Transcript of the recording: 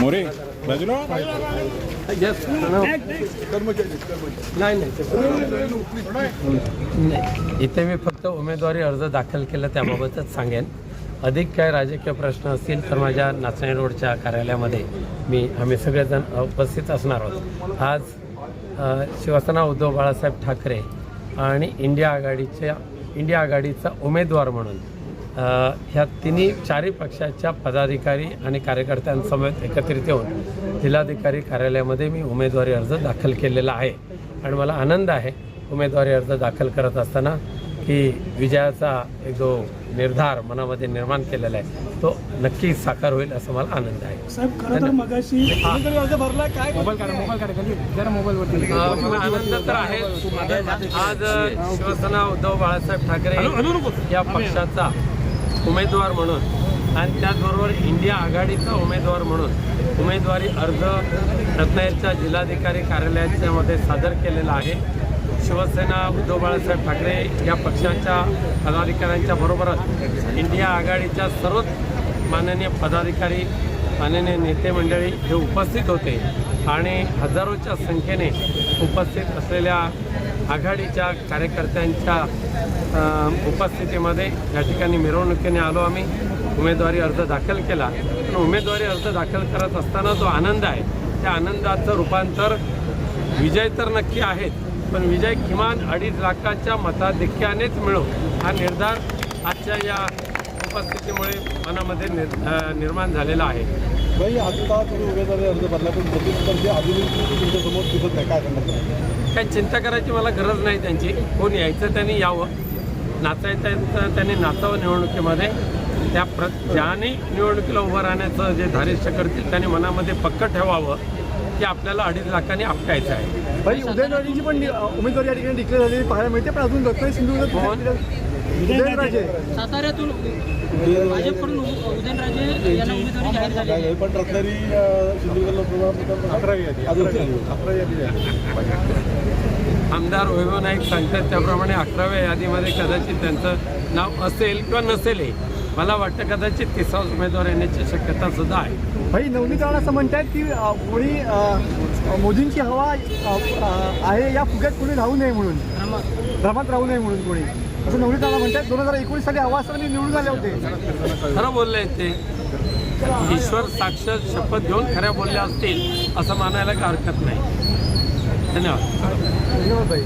मोरे बाजूला? नाही नाही इथे मी फक्त उमेदवारी अर्ज दाखल केला त्याबाबतच सांगेन. अधिक काय राजकीय प्रश्न असतील तर माझ्या नाचणी रोडच्या कार्यालयामध्ये मी आम्ही सगळेजण उपस्थित असणार आहोत. आज शिवसेना उद्धव बाळासाहेब ठाकरे आणि इंडिया आघाडीच्या इंडिया आघाडीचा उमेदवार म्हणून ह्या तिन्ही चारही पक्षाच्या पदाधिकारी आणि कार्यकर्त्यांसमवेत एकत्रित येऊन जिल्हाधिकारी कार्यालयामध्ये मी उमेदवारी अर्ज दाखल केलेला आहे. आणि मला आनंद आहे उमेदवारी अर्ज दाखल करत असताना की विजयाचा एक जो निर्धार मनामध्ये निर्माण केलेला आहे तो नक्की साकार होईल असं मला आनंद आहे. साहेब खरं तर मगाशी कोणीतरी अर्ज भरला काय मोबाईल काढा मोबाईल काढा जरा मोबाईलवरती अ, मला आनंद तर आहे. आज शिवसेना उद्धव बाळासाहेब ठाकरे या पक्षाचा उमेदवार म्हणून. आणि त्याचबरोबर इंडिया आघाडीचा उमेदवार म्हणून उमेदवारी अर्ज रत्नागिरीच्या जिल्हाधिकारी कार्यालयाच्या मध्ये सादर केलेला आहे. शिवसेना उद्धव बाळासाहेब ठाकरे या पक्षाच्या पदाधिकाऱ्यांच्या बरोबरच इंडिया आघाडीच्या सर्वच माननीय पदाधिकारी माननीय नेते मंडळी हे उपस्थित होते आणि हजारोच्या संख्येने उपस्थित असलेल्या आघाडीच्या कार्यकर्त्यांच्या उपस्थितीमध्ये या ठिकाणी मिरवणुकीने आलो आम्ही. उमेदवारी अर्ज दाखल केला. पण उमेदवारी अर्ज दाखल करत असताना जो आनंद आहे त्या आनंदाचं रूपांतर विजय तर नक्की आहेत पण विजय किमान अडीच लाखाच्या मताधिक्यानेच मिळो हा निर्धार आजच्या या उपस्थितीमुळे मनामध्ये निर निर्माण झालेला आहे. भाई आता तुम्ही उमेदवारी अर्ज भरला पण सतीश तर अजूनही तुमच्यासमोर दिसत नाही काय करणार? काही चिंता करायची मला गरज नाही त्यांची. कोण यायचं त्यांनी यावं. नाचायचं तर त्यांनी नाचावं निवडणुकीमध्ये. त्या प्र ज्याने निवडणुकीला उभं राहण्याचं जे धारिष्य करतील त्यांनी मनामध्ये पक्क ठेवावं की आपल्याला अडीच लाखांनी आपटायचं आहे. भाई पण उमेदवारी या ठिकाणी डिक्लेअर झालेली पाहायला मिळते पण अजून सिंधुदुर्ग कोण? उदयनराजे. साताऱ्यातून भाजपकडून उदयनराजे यांना उमेदवारी जाहीर झाली आहे. पण रत्नागिरी सिंधुदुर्ग अकरावी अकरावी आमदार वैभव नाईक सांगतात त्याप्रमाणे अकराव्या यादीमध्ये कदाचित त्यांचं नाव असेल किंवा नसेलही मला वाटतं कदाचित तिसरा उमेदवार येण्याची शक्यता सुद्धा आहे. भाई नवनीत राणा असं म्हणतात की अ, कोणी अ, मोदींची हवा अ, अ, आहे या फुग्यात कोणी राहू नये म्हणून. भ्रमात राहू नये म्हणून कोणी. असं नवनीत राणा म्हणतात दोन हजार एकोणीस साली असताना मी निवडून आले होते. खरं बोलले ते. ईश्वर साक्षात शपथ घेऊन खऱ्या बोलल्या असतील असं मानायला काही हरकत नाही. धन्यवाद. धन्यवाद भाई.